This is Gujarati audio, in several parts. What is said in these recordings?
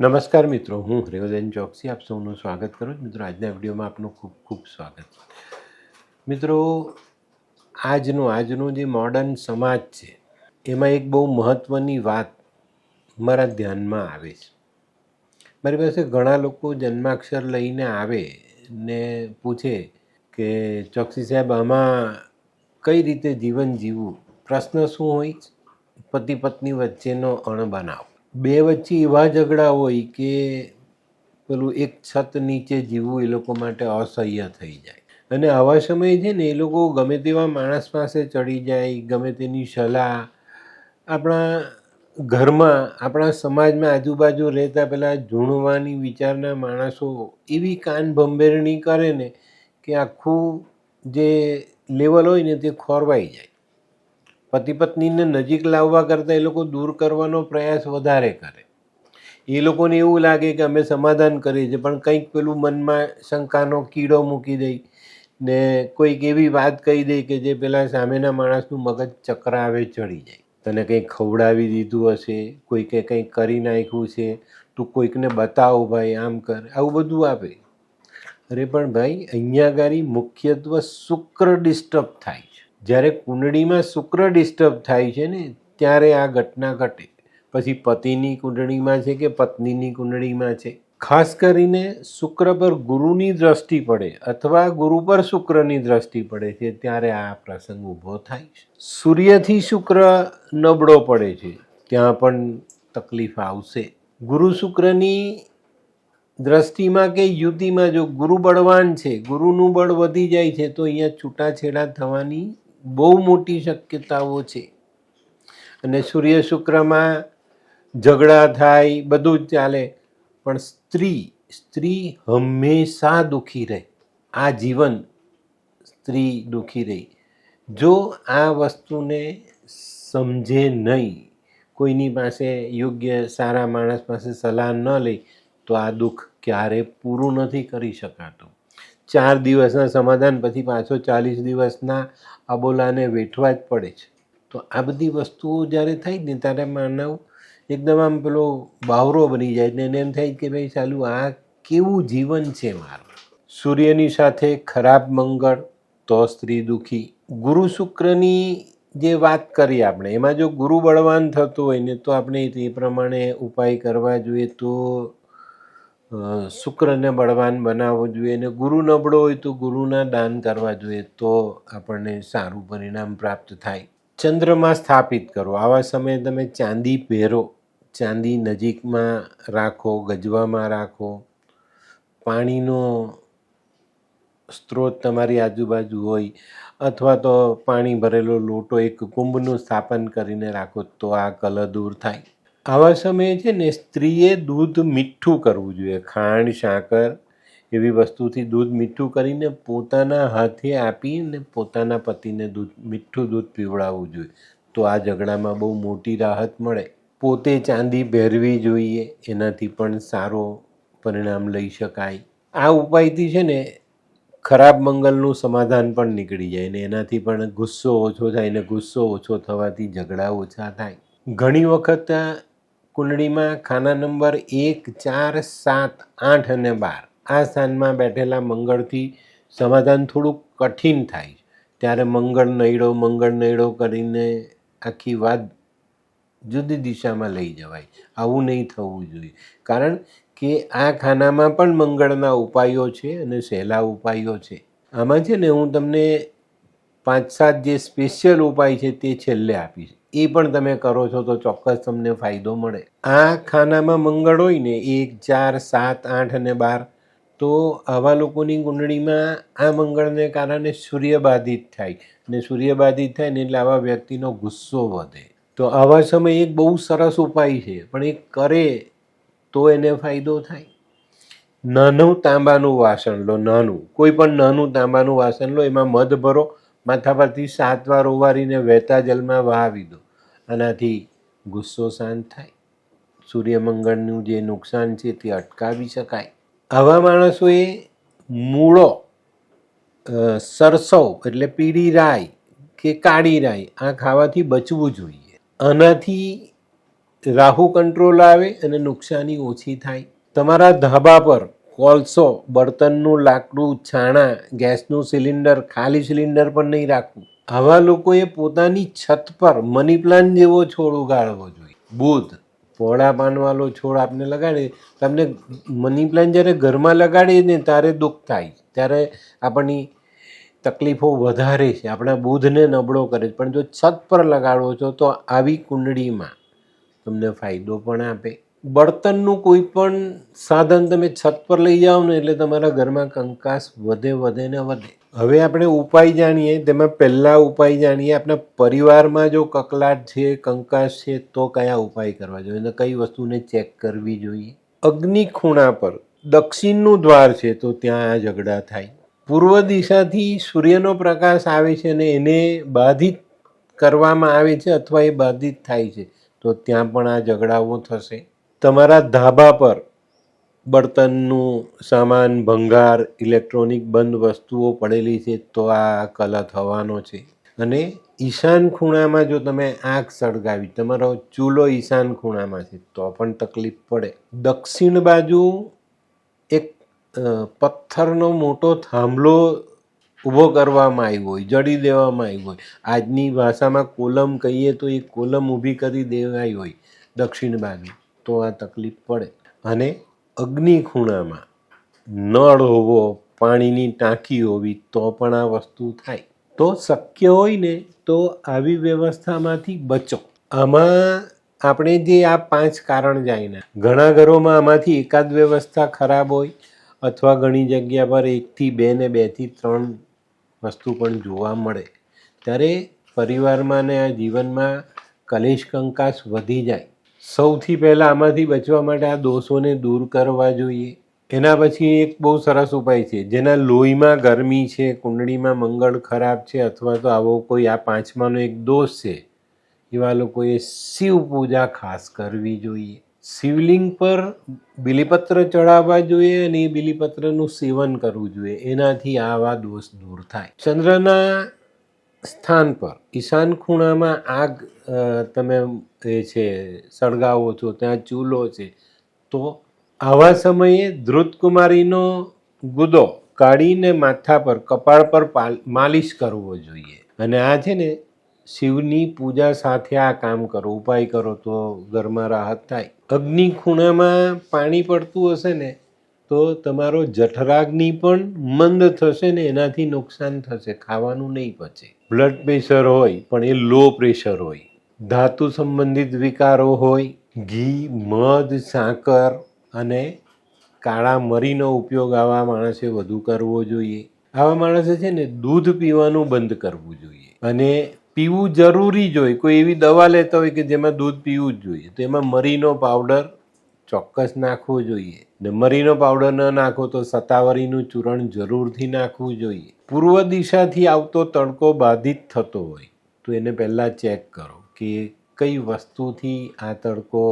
નમસ્કાર મિત્રો, હું હરિવદન ચોકસી. આપ સૌનું સ્વાગત કરું છું. મિત્રો, આજના વિડીયોમાં આપનું ખૂબ ખૂબ સ્વાગત. છે મિત્રો, આજનો આજનો જે મોડર્ન સમાજ છે, એમાં એક બહુ મહત્ત્વની વાત મારા ધ્યાનમાં આવે છે. મારી પાસે ઘણા લોકો જન્માક્ષર લઈને આવે ને પૂછે કે, ચોકસી સાહેબ, આમાં કઈ રીતે જીવન જીવવું? પ્રશ્ન શું હોય પતિ પત્ની વચ્ચેનો અણબનાવ. બે વચ્ચે એવા ઝઘડા હોય કે પેલું એક છત નીચે જીવવું એ લોકો માટે અસહ્ય થઈ જાય. અને આવા સમયે છે ને એ લોકો ગમે તેવા માણસ પાસે ચડી જાય, ગમે તેની સલાહ. આપણા ઘરમાં, આપણા સમાજમાં આજુબાજુ રહેતા પેલા ઝૂણવાની વિચારના માણસો એવી કાન ભંભેરણી કરે ને કે આખું જે લેવલ હોય ને તે ખોરવાઈ જાય. પતિ પત્નીને નજીક લાવવા કરતાં એ લોકો દૂર કરવાનો પ્રયાસ વધારે કરે. એ લોકોને એવું લાગે કે અમે સમાધાન કરીએ છીએ, પણ કંઈક પેલું મનમાં શંકાનો કીડો મૂકી દઈ ને કોઈક એવી વાત કહી દે કે જે પેલા સામેના માણસનું મગજ ચક્રાવે ચડી જાય. તને કંઈક ખવડાવી દીધું હશે? કોઈકે કંઈક કરી નાખ્યું છે? તું કોઈકને બતાવો ભાઈ, આમ કર, આવું બધું આપે. અરે પણ ભાઈ, અહીંયા આગળ મુખ્યત્વે શુક્ર ડિસ્ટર્બ થાય. જ્યારે કુંડળીમાં શુક્ર ડિસ્ટર્બ થાય છે ને, ત્યારે આ ઘટના ઘટે. પછી પતિની કુંડળીમાં છે કે પત્નીની કુંડળીમાં છે? ખાસ કરીને શુક્ર પર ગુરુની દ્રષ્ટિ પડે અથવા ગુરુ પર શુક્રની દ્રષ્ટિ પડે છે, ત્યારે આ પ્રસંગ ઊભો થાય છે. સૂર્યથી શુક્ર નબળો પડે છે, ત્યાં પણ તકલીફ આવશે. ગુરુ શુક્રની દ્રષ્ટિમાં કે યુતિમાં જો ગુરુ બળવાન છે, ગુરુનું બળ વધી જાય છે, તો અહીંયા છૂટાછેડા થવાની બહુ મોટી શક્યતાઓ છે. અને સૂર્ય શુક્રમાં ઝઘડા થાય, બધું જ ચાલે, પણ સ્ત્રી સ્ત્રી હંમેશા દુઃખી રહે. આ જીવન સ્ત્રી દુઃખી રહી. જો આ વસ્તુને સમજે નહીં, કોઈની પાસે યોગ્ય સારા માણસ પાસે સલાહ ન લઈ તો આ દુઃખ ક્યારે પૂરું નથી કરી શકાતું. ચાર દિવસના સમાધાન, પછી પાછો ચાલીસ દિવસના અબોલાને વેઠવા જ પડે છે. તો આ બધી વસ્તુઓ જ્યારે થાય ને, ત્યારે માનવ એકદમ આમ પેલો બાવરો બની જાય ને એને એમ થાય કે ભાઈ ચાલુ આ કેવું જીવન છે મારું? સૂર્યની સાથે ખરાબ મંગળ, તો સ્ત્રી દુઃખી. ગુરુ શુક્રની જે વાત કરી આપણે, એમાં જો ગુરુ બળવાન થતો હોય ને, તો આપણે એ પ્રમાણે ઉપાય કરવા જોઈએ તો શુક્રને બળવાન બનાવવો જોઈએ અને ગુરુ નબળો હોય તો ગુરુના દાન કરવા જોઈએ તો આપણને સારું પરિણામ પ્રાપ્ત થાય. ચંદ્રમાં સ્થાપિત કરો. આવા સમયે તમે ચાંદી પહેરો. ચાંદી નજીકમાં રાખો, ગજવામાં રાખો. પાણીનો સ્ત્રોત તમારી આજુબાજુ હોય અથવા તો પાણી ભરેલો લોટો એક કુંભનું સ્થાપન કરીને રાખો તો આ કલર દૂર થાય. આવા સમયે છે ને સ્ત્રીએ દૂધ મીઠું કરવું જોઈએ. ખાંડ સાકર એવી વસ્તુથી દૂધ મીઠું કરીને પોતાના હાથે આપીને પોતાના પતિને દૂધ, મીઠું દૂધ પીવડાવવું જોઈએ. તો આ ઝઘડામાં બહુ મોટી રાહત મળે. પોતે ચાંદી પહેરવી જોઈએ, એનાથી પણ સારો પરિણામ લઈ શકાય. આ ઉપાયથી છે ને ખરાબ મંગલનું સમાધાન પણ નીકળી જાય ને એનાથી પણ ગુસ્સો ઓછો થાય ને ગુસ્સો ઓછો થવાથી ઝઘડા ઓછા થાય. ઘણી વખત કુંડળીમાં ખાના નંબર એક, ચાર, સાત, આઠ અને બાર. આ સ્થાનમાં બેઠેલા મંગળથી સમાધાન થોડુંક કઠિન થાય ત્યારે મંગળ નૈડો મંગળ નૈડો કરીને આખી વાત જુદી દિશામાં લઈ જવાય. આવું નહીં થવું જોઈએ. કારણ કે આ ખાનામાં પણ મંગળના ઉપાયો છે અને સહેલા ઉપાયો છે. આમાં છે ને હું તમને પાંચ, સાત જે સ્પેશિયલ ઉપાય છે તે છેલ્લે આપીશ. એ પણ તમે કરો છો તો ચોક્કસ તમને ફાયદો મળે. આ ખાનામાં મંગળ હોય ને એક, ચાર, સાત, આઠ અને બાર, તો આવા લોકોની કુંડળીમાં આ મંગળને કારણે સૂર્યબાધિત થાય. ને સૂર્યબાધિત થાય ને એટલે આવા વ્યક્તિનો ગુસ્સો વધે. તો આવા સમયે એક બહુ સરસ ઉપાય છે, પણ એ કરે તો એને ફાયદો થાય. નાનું તાંબાનું વાસણ લો, નાનું. કોઈ પણ નાનું તાંબાનું વાસણ લો, એમાં મધ ભરો માથા પરથી સાત વાર ઓવારીને વહેતા જલમાં વહાવી દો. આનાથી ગુસ્સો શાંત થાય. સૂર્યમંગળનું જે નુકસાન છે તે અટકાવી શકાય. આવા માણસોએ મૂળો સરસવ એટલે પીળી રાય કે કાળી રાય આ ખાવાથી બચવું જોઈએ. આનાથી રાહુ કંટ્રોલ આવે અને નુકસાની ઓછી થાય. તમારા ધાબા પર કોલસો બળતણનું લાકડું, છાણા, ગેસનું સિલિન્ડર, ખાલી સિલિન્ડર પણ નહીં રાખવું. આવા લોકોએ પોતાની છત પર મની પ્લાન્ટ જેવો છોડ ઉગાડવો જોઈએ. બુધ પોળા પાનવાળો છોડ આપને લગાડે. તમને મની પ્લાન્ટ જ્યારે ઘરમાં લગાડીએ ને ત્યારે દુઃખ થાય. ત્યારે આપણી તકલીફો વધારે છે. આપણા બુધને નબળો કરે છે. પણ જો છત પર લગાડો છો તો આવી કુંડળીમાં તમને ફાયદો પણ આપે. બળતણનું કોઈ પણ સાધન તમે છત પર લઈ જાઓ ને એટલે તમારા ઘરમાં કંકાસ વધે વધે ને વધે. હવે આપણે ઉપાય જાણીએ, તેમાં પહેલાં ઉપાય જાણીએ, આપણા પરિવારમાં જો કકલાટ છે, કંકાસ છે, તો કયા ઉપાય કરવા જોઈએ અને કઈ વસ્તુને ચેક કરવી જોઈએ? અગ્નિ ખૂણા પર, દક્ષિણનું દ્વાર છે, તો ત્યાં આ ઝઘડા થાય. પૂર્વ દિશાથી સૂર્યનો પ્રકાશ આવે છે અને એને બાધિત કરવામાં આવે છે અથવા એ બાધિત થાય છે, તો ત્યાં પણ આ ઝઘડાઓ થશે. તમારા ધાબા પર બળતણનું સામાન, ભંગાર, ઇલેક્ટ્રોનિક બંધ વસ્તુઓ પડેલી છે, તો આ કલા થવાનો છે. અને ઈશાન ખૂણામાં જો તમે આગ સળગાવી, તમારો ચૂલો ઈશાન ખૂણામાં છે, તો પણ તકલીફ પડે. દક્ષિણ બાજુ એક પથ્થરનો મોટો થાંભલો ઊભો કરવામાં આવ્યો હોય, જડી દેવામાં આવ્યો હોય. આજની ભાષામાં કોલમ કહીએ તો એ કોલમ ઊભી કરી દેવાઈ હોય, દક્ષિણ બાજુ. તો આ તકલીફ પડે. અને અગ્નિ ખૂણામાં નળ હોવો, પાણીની ટાંકી હોવી, તો પણ આ વસ્તુ થાય. તો શક્ય હોય ને, તો આવી વ્યવસ્થામાંથી બચો. આમાં આપણે જે આ પાંચ કારણ જાણીને. ઘણા ઘરોમાં આમાંથી એકાદ વ્યવસ્થા ખરાબ હોય, અથવા ઘણી જગ્યા પર એકથી બે ને બેથી ત્રણ વસ્તુ પણ જોવા મળે. ત્યારે પરિવારમાં ને આ જીવનમાં કલેશ કંકાસ વધી જાય. સૌથી પહેલાં આમાંથી બચવા માટે આ દોષોને દૂર કરવા જોઈએ. એના પછી એક બહુ સરસ ઉપાય છે. જેના લોહીમાં ગરમી છે, કુંડળીમાં મંગળ ખરાબ છે અથવા તો આવો કોઈ આ પાંચમાનો એક દોષ છે, એવા લોકોએ શિવ પૂજા ખાસ કરવી જોઈએ. શિવલિંગ પર બિલીપત્ર ચડાવવા જોઈએ અને એ બિલીપત્રનું સેવન કરવું જોઈએ. એનાથી આવા દોષ દૂર થાય. ચંદ્રના સ્થાન પર, ઈશાન ખૂણામાં આગ તમે એ છે, સળગાવો છો, ત્યાં ચૂલો છે. તો આવા સમયે ધ્રુતકુમારીનો ગુદો કાઢીને માથા પર, કપાળ પર માલિશ કરવો જોઈએ. અને આ છે ને, શિવની પૂજા સાથે આ કામ કરો, ઉપાય કરો તો ઘરમાં રાહત થાય. અગ્નિ ખૂણામાં પાણી પડતું હશે ને, તો તમારો જઠરાગ્નિ પણ મંદ થશે ને, એનાથી નુકસાન થશે, ખાવાનું નહીં પચે. બ્લડ પ્રેશર હોય, પણ એ લો પ્રેશર હોય. ધાતુ સંબંધિત વિકારો હોય, ઘી, મધ, સાકર અને કાળા મરીનો ઉપયોગ આવા માણસે વધુ કરવો જોઈએ. આવા માણસે છે ને દૂધ પીવાનું બંધ કરવું જોઈએ અને પીવું જરૂરી જ હોય. કોઈ એવી દવા લેતા હોય કે જેમાં દૂધ પીવું જ જોઈએ. તો એમાં મરીનો પાવડર ચોક્કસ નાખવો જોઈએ. ને મરીનો પાવડર ન નાખો તો સતાવરીનું ચૂરણ જરૂરથી નાખવું જોઈએ. પૂર્વ દિશાથી આવતો તડકો બાધિત થતો હોય, તો એને પહેલાં ચેક કરો. કે કઈ વસ્તુથી આ તડકો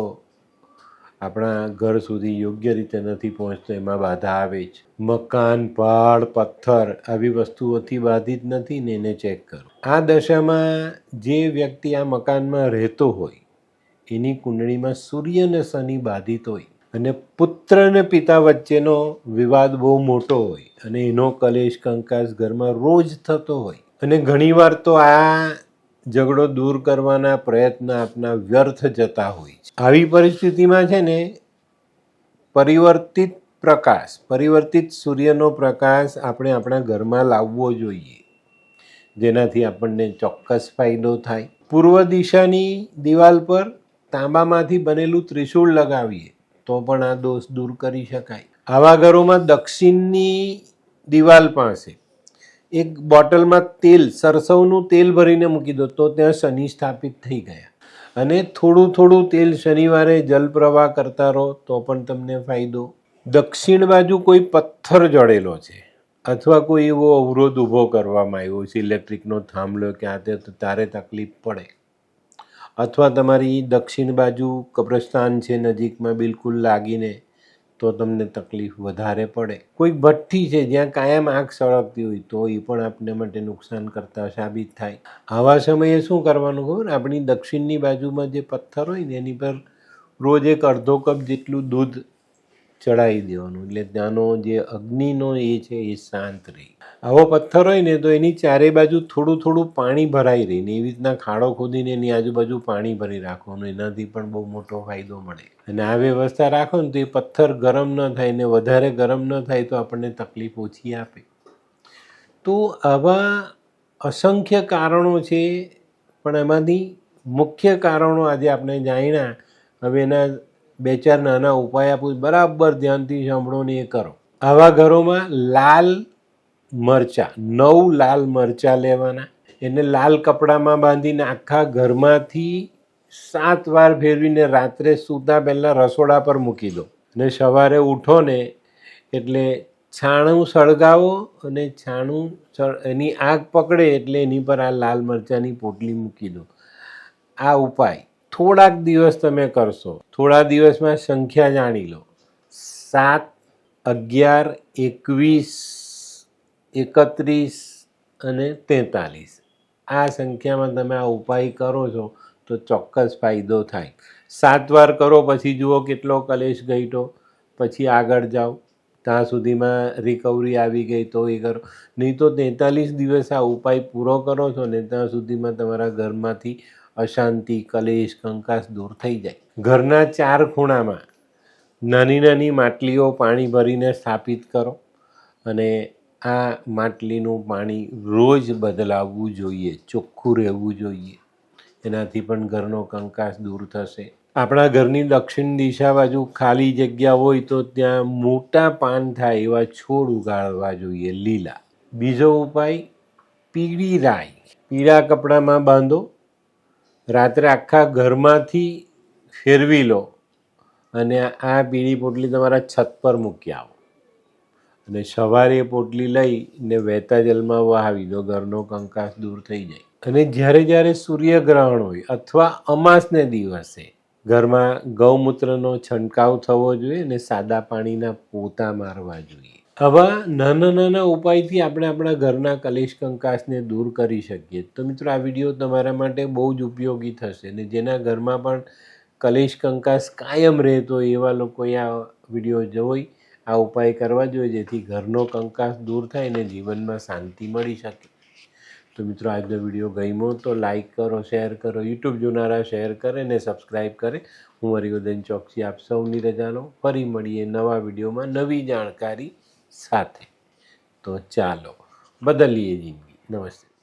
આપણા ઘર સુધી યોગ્ય રીતે નથી પહોંચતો, એમાં બાધા આવે છે? મકાન પહાડ પથ્થર આવી વસ્તુઓથી બાધિત નથી ને એને ચેક કરો. આ દશામાં જે વ્યક્તિ આ મકાનમાં રહેતો હોય, એની કુંડળીમાં સૂર્ય અને શનિ બાધિત હોય અને પુત્ર અને પિતા વચ્ચેનો વિવાદ બહુ મોટો હોય અને એનો કલેશ કંકાસ ઘરમાં રોજ થતો હોય અને ઘણીવાર તો આ ઝઘડો દૂર કરવાના પ્રયત્ન આપના વ્યર્થ જતા હોય છે. આવી પરિસ્થિતિમાં છે ને, પરિવર્તિત પ્રકાશ, પરિવર્તિત સૂર્યનો પ્રકાશ આપણે આપણા ઘરમાં લાવવો જોઈએ. જેનાથી આપણને ચોક્કસ ફાયદો થાય. પૂર્વ દિશાની દિવાલ પર તાંબામાંથી બનેલું ત્રિશૂળ લગાવીએ, તો પણ આ દોષ દૂર કરી શકાય. આવા ઘરોમાં દક્ષિણની દિવાલ પાસે એક બોટલમાં તેલ, સરસવનું તેલ ભરીને મૂકી દો, તો ત્યાં શનિ સ્થાપિત થઈ ગયા. અને થોડું થોડું તેલ શનિવારે જલપ્રવાહ કરતા રહો, તો પણ તમને ફાયદો. દક્ષિણ બાજુ કોઈ પથ્થર જડેલો છે, અથવા કોઈ એવો અવરોધ ઊભો કરવામાં આવ્યો છે, ઇલેક્ટ્રિકનો થાંભલો કે આ તે તારે તકલીફ પડે. અથવા તમારી દક્ષિણ બાજુ કબ્રસ્તાન છે, નજીકમાં બિલકુલ લાગીને તો તમને તકલીફ વધારે પડે. કોઈક ભઠ્ઠી છે જ્યાં કાયમ આગ સળગતી હોય, તો એ પણ આપને માટે નુકસાન કરતા સાબિત થાય. આવા સમયે શું કરવાનું ખબર? આપણી દક્ષિણની બાજુમાં જે પથ્થર હોય ને, એની પર રોજ એક અડધો કપ જેટલું દૂધ ચડાવી દેવાનું. એટલે ત્યાંનો જે અગ્નિનો એ છે એ શાંત રહે. આવો પથ્થર હોય ને તો એની ચારે બાજુ થોડું થોડું પાણી ભરાઈ રહે ને એવી રીતના ખાડો ખોદીને એની આજુબાજુ પાણી ભરી રાખવાનું. એનાથી પણ બહુ મોટો ફાયદો મળે. અને આ વ્યવસ્થા રાખો ને તો એ પથ્થર ગરમ ન થાય ને વધારે ગરમ ન થાય તો આપણને તકલીફ ઓછી આપે. તો આવા અસંખ્ય કારણો છે, પણ એમાંથી મુખ્ય કારણો આજે આપણે જાણ્યા. હવે એના બે ચાર નાના ઉપાય આપું બરાબર ધ્યાનથી સાંભળો ને એ કરો. આવા ઘરોમાં લાલ મરચાં, નવ લાલ મરચાં લેવાના. એને લાલ કપડામાં બાંધીને આખા ઘરમાંથી સાત વાર ફેરવીને રાત્રે સૂતા પહેલાં રસોડા પર મૂકી દો. અને સવારે ઉઠો ને એટલે છાણું સળગાવો અને છાણું એની આગ પકડે એટલે એની પર આ લાલ મરચાંની પોટલી મૂકી દો. આ ઉપાય. થોડાક દિવસ તમે કરશો. થોડા દિવસમાં સંખ્યા જાણી લો. સાત, અગિયાર, એકવીસ, એકત્રીસ અને તેતાલીસ. આ સંખ્યામાં તમે આ ઉપાય કરો છો તો ચોક્કસ ફાયદો થાય. સાત વાર કરો, પછી જુઓ કેટલો કલેશ ગઈટો પછી આગળ જાઓ. ત્યાં સુધીમાં રિકવરી આવી ગઈ તો એ કરો. નહીં તો તેતાલીસ દિવસ આ ઉપાય પૂરો કરો છો ને ત્યાં સુધીમાં તમારા ઘરમાંથી અશાંતિ, કલેશ, કંકાસ દૂર થઈ જાય. ઘરના ચાર ખૂણામાં નાની નાની માટલીઓ પાણી ભરીને સ્થાપિત કરો અને આ માટલીનું પાણી રોજ બદલાવવું જોઈએ, ચોખ્ખું રહેવું જોઈએ. એનાથી પણ ઘરનો કંકાસ દૂર થશે. આપણા ઘરની દક્ષિણ દિશા બાજુ ખાલી જગ્યા હોય તો ત્યાં મોટા પાન થાય એવા છોડ ઉગાડવા જોઈએ લીલા. બીજો ઉપાય, પીળી રાઈ. પીળા કપડામાં બાંધો રાત્રે આખા ઘરમાંથી ફેરવી લો અને આ પીળી પોટલી તમારા છત પર મૂકી આવો. અને સવારે પોટલી લઈને વહેતા જલમાં વહાવી દો, ઘરનો કંકાસ દૂર થઈ જાય. અને જ્યારે જ્યારે સૂર્યગ્રહણ હોય અથવા અમાસને દિવસે ઘરમાં ગૌમૂત્રનો છંટકાવ થવો જોઈએ અને સાદા પાણીના પોતા મારવા જોઈએ. આવા નાના નાના ઉપાયથી આપણે આપણા ઘરના કલેશ કંકાસને દૂર કરી શકીએ. તો મિત્રો, આ વીડિયો તમારા માટે બહુ જ ઉપયોગી થશે અને જેના ઘરમાં પણ કલેશ કંકાસ કાયમ રહેતો એવા લોકોએ આ વીડિયો જોઈ, આ ઉપાય કરવા જોઈએ જેથી ઘરનો કંકાસ દૂર થાય અને જીવનમાં શાંતિ મળી શકે. તો મિત્રો, આજનો વીડિયો ગમ્યો તો લાઇક કરો, શેર કરો, યુટ્યુબ જોનારા શેર કરે ને સબસ્ક્રાઈબ કરે. હું હરિવર્ધન ચોકસી આપ સૌની રજા લઉં. ફરી મળીએ નવા વિડીયોમાં નવી જાણકારી સાથે. તો ચાલો બદલીએ જિંદગી. નમસ્તે.